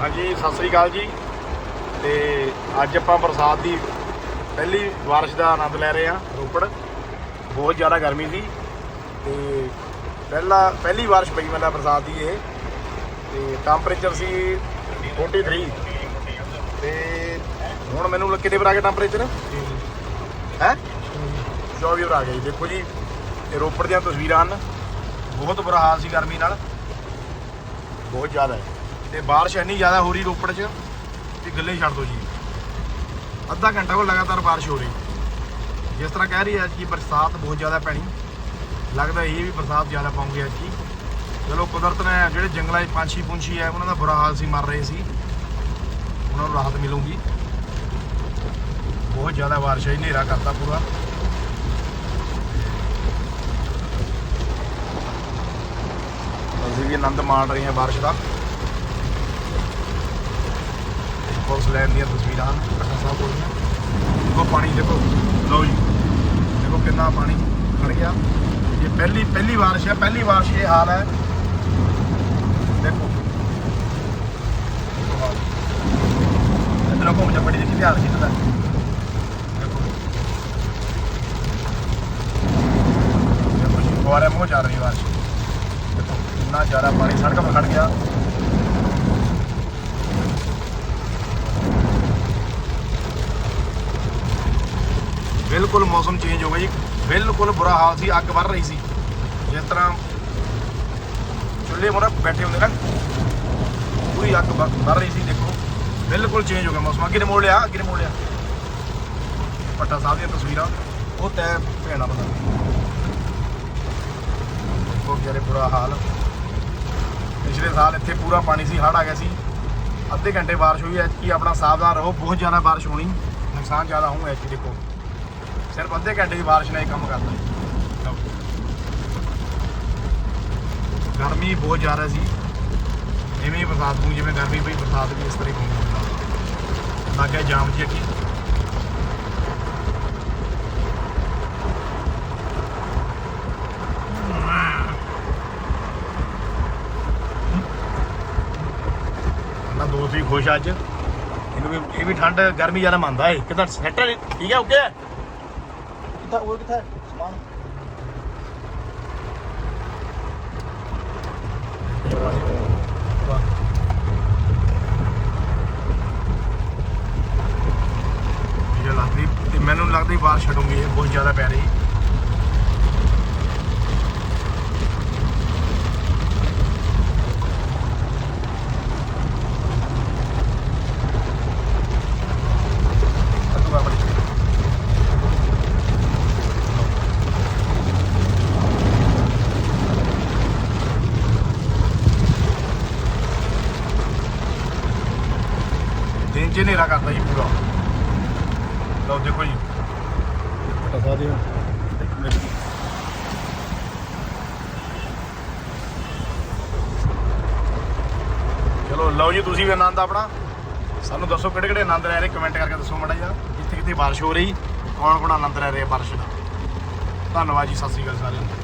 ਹਾਂਜੀ, ਸਤਿ ਸ੍ਰੀ ਅਕਾਲ ਜੀ। ਤੇ ਅੱਜ ਆਪਾਂ ਬਰਸਾਤ ਦੀ ਪਹਿਲੀ ਬਾਰਿਸ਼ ਦਾ ਆਨੰਦ ਲੈ ਰਹੇ ਹਾਂ, ਰੋਪੜ। ਬਹੁਤ ਜ਼ਿਆਦਾ ਗਰਮੀ ਸੀ। ਤੇ ਪਹਿਲਾ ਪਹਿਲੀ ਬਾਰਿਸ਼ ਪਈ ਮਤਲਬ ਬਰਸਾਤ ਦੀ ਇਹ। ਤੇ ਟੈਂਪਰੇਚਰ ਸੀ 43 ਤੇ ਹੁਣ ਮੈਨੂੰ ਕਿੰਨੇ ਪਰ ਆ ਗਿਆ ਟੈਂਪਰੇਚਰ ਹੈ? 24 ਪਰ ਆ ਗਿਆ ਜੀ ਦੇਖੋ ਜੀ, ਇਹ ਰੋਪੜ ਦੀਆਂ ਤਸਵੀਰਾਂ ਹਨ। ਬਹੁਤ ਬੁਰਾ ਹਾਲ ਸੀ ਗਰਮੀ ਨਾਲ। ਬਹੁਤ ਜ਼ਿਆਦਾ। ਹੈ ਤੇ ਬਾਰਿਸ਼ ਇੰਨੀ ਜ਼ਿਆਦਾ ਹੋ ਰਹੀ ਰੋਪੜ 'ਚ ਕਿ ਗੱਲੇ ਛੱਡ ਦੋ ਜੀ। ਅੱਧਾ ਘੰਟਾ ਕੋ ਲਗਾਤਾਰ ਬਾਰਿਸ਼ ਹੋ ਰਹੀ। ਜਿਸ ਤਰ੍ਹਾਂ ਕਹਿ ਰਹੀ ਹੈ ਕਿ ਬਰਸਾਤ ਬਹੁਤ ਜ਼ਿਆਦਾ ਪੈਣੀ। ਲੱਗਦਾ ਇਹ ਵੀ ਬਰਸਾਤ ਜ਼ਿਆਦਾ ਪਾਉਂਗੀ ਅੱਜ ਕੀ ਚਲੋ ਕੁਦਰਤ ਨੇ ਜਿਹੜੇ ਜੰਗਲਾਂ 'ਚ ਪੰਛੀ ਪੁੰਛੀ ਹੈ, ਉਹਨਾਂ ਦਾ ਬੁਰਾ ਹਾਲ ਸੀ, ਮਰ ਰਹੇ ਸੀ। ਉਹਨਾਂ ਨੂੰ ਰਾਹਤ ਮਿਲੂਗੀ। ਬਹੁਤ ਜ਼ਿਆਦਾ ਬਾਰਿਸ਼ ਹੈ, ਹਨੇਰਾ ਕਰਤਾ ਪੂਰਾ। ਅਸੀਂ ਵੀ ਆਨੰਦ ਮਾਣ ਰਹੇ ਹਾਂ ਬਾਰਿਸ਼ ਦਾ। ਪੁਲਿਸ ਲੈਣ ਦੀਆਂ ਤਸਵੀਰਾਂ ਹਨ ਪਟਨਾ ਸਾਹਿਬ ਕੋਲ ਦੇਖੋ ਪਾਣੀ, ਦੇਖੋ, ਲਓ ਜੀ, ਦੇਖੋ ਕਿੰਨਾ ਪਾਣੀ ਖੜ ਗਿਆ। ਇਹ ਪਹਿਲੀ ਪਹਿਲੀ ਬਾਰਿਸ਼ ਹੈ, ਪਹਿਲੀ ਬਾਰਿਸ਼ ਇਹ ਹਾਲ ਹੈ। ਦੇਖੋ। ਦੇਖੋ ਘੁੰਮ ਜਾ, ਬੜੀ ਦੇਖੀ ਧਿਆਨ ਖਿੱਚਦਾ ਦੇਖੋ। ਦੇਖੋ ਜੀ, ਫੁਆਰੇ ਮੂੰਹ ਚੱਲ ਰਹੀ ਬਾਰਿਸ਼। ਦੇਖੋ, ਕਿੰਨਾ ਜ਼ਿਆਦਾ ਪਾਣੀ, ਸੜਕ ਪਰ ਖੜ ਗਿਆ। ਬਿਲਕੁਲ ਮੌਸਮ ਚੇਂਜ ਹੋ ਗਿਆ ਜੀ। ਬਿਲਕੁਲ ਬੁਰਾ ਹਾਲ ਸੀ, ਅੱਗ ਵੱਧ ਰਹੀ ਸੀ। ਜਿਸ ਤਰ੍ਹਾਂ ਚੁੱਲ੍ਹੇ ਮੋਰਾ ਬੈਠੇ ਹੁੰਦੇ ਨਾ, ਪੂਰੀ ਅੱਗ ਵ- ਵੱਧ ਰਹੀ ਸੀ, ਦੇਖੋ। ਬਿਲਕੁਲ ਚੇਂਜ ਹੋ ਗਿਆ ਮੌਸਮ। ਅੱਗੇ ਨੇ ਮੋੜ ਲਿਆ, ਅੱਗੇ ਨੇ ਮੋੜ ਲਿਆ। ਪੱਟਾ ਸਾਹਿਬ ਦੀਆਂ ਤਸਵੀਰਾਂ, ਉਹ ਤੈ ਭੈਣਾ ਪਤਾ ਦੇਖੋ ਕਿਹੜੇ ਬੁਰਾ ਹਾਲ। ਪਿਛਲੇ ਸਾਲ ਇੱਥੇ ਪੂਰਾ ਪਾਣੀ ਸੀ ਹੜ ਆ ਗਿਆ ਸੀ। ਅੱਧੇ ਘੰਟੇ ਬਾਰਿਸ਼ ਹੋਈ ਐ ਕਿ ਆਪਣਾ ਸਾਵਧਾਨ ਰਹੋ। ਬਹੁਤ ਜ਼ਿਆਦਾ ਬਾਰਿਸ਼ ਹੋਣੀ। ਨੁਕਸਾਨ ਜ਼ਿਆਦਾ ਹੋਊ ਐ ਦੇਖੋ। ਸਿਰਫ ਅੱਧੇ ਘੰਟੇ ਦੀ ਬਾਰਿਸ਼ ਨਾਲ ਇਹ ਕੰਮ ਕਰਦਾ। ਗਰਮੀ ਬਹੁਤ ਜ਼ਿਆਦਾ ਸੀ। ਇਵੇਂ ਹੀ ਬਰਸਾਤ ਨੂੰ ਜਿਵੇਂ ਗਰਮੀ ਪਈ, ਬਰਸਾਤ ਵੀ ਇਸ ਤਰ੍ਹਾਂ ਹੀ ਹੁੰਦੀ ਲੱਗਿਆ ਜਾਮ ਜੀ ਕੀ ਨਾ ਦੋਸਤ ਵੀ ਖੁਸ਼ ਅੱਜ। ਇਹਨੂੰ ਵੀ ਇਹ ਵੀ ਠੰਡ ਗਰਮੀ ਜ਼ਿਆਦਾ ਮੰਨਦਾ ਏ। ਕਿਦਾਂ ਸੈੱਟ ਠੀਕ ਹੈ ਓਕੇ? ਕਿੱਥਾ ਉਹ ਕਿੱਥਾ ਸਮਾਨ। ਇਹ ਲੱਗਦੀ ਤੇ ਮੈਨੂੰ ਲੱਗਦੀ ਬਾਰਿਸ਼ ਛਡੂਗੀ, ਇਹ ਬਹੁਤ ਜ਼ਿਆਦਾ ਪੈ ਰਹੀ ਚ ਹਨੇਰਾ ਕਰਦਾ ਜੀ ਪੂਰਾ। ਲਓ ਦੇਖੋ ਜੀ। ਸਕਦੇ ਹੋ ਚਲੋ ਲਓ ਜੀ ਤੁਸੀਂ ਵੀ ਆਨੰਦ ਆਪਣਾ। ਸਾਨੂੰ ਦੱਸੋ ਕਿਹੜੇ ਕਿਹੜੇ ਆਨੰਦ ਲੈ ਰਹੇ ਕਮੈਂਟ ਕਰਕੇ ਦੱਸੋ ਮਾੜਾ ਜਿਹਾ। ਜਿੱਥੇ ਕਿਤੇ ਬਾਰਿਸ਼ ਹੋ ਰਹੀ ਕੌਣ ਕੌਣ ਆਨੰਦ ਲੈ ਰਿਹਾ ਬਾਰਿਸ਼ ਦਾ। ਧੰਨਵਾਦ ਜੀ ਸਤਿ ਸ੍ਰੀ ਅਕਾਲ ਸਾਰਿਆਂ ਨੂੰ।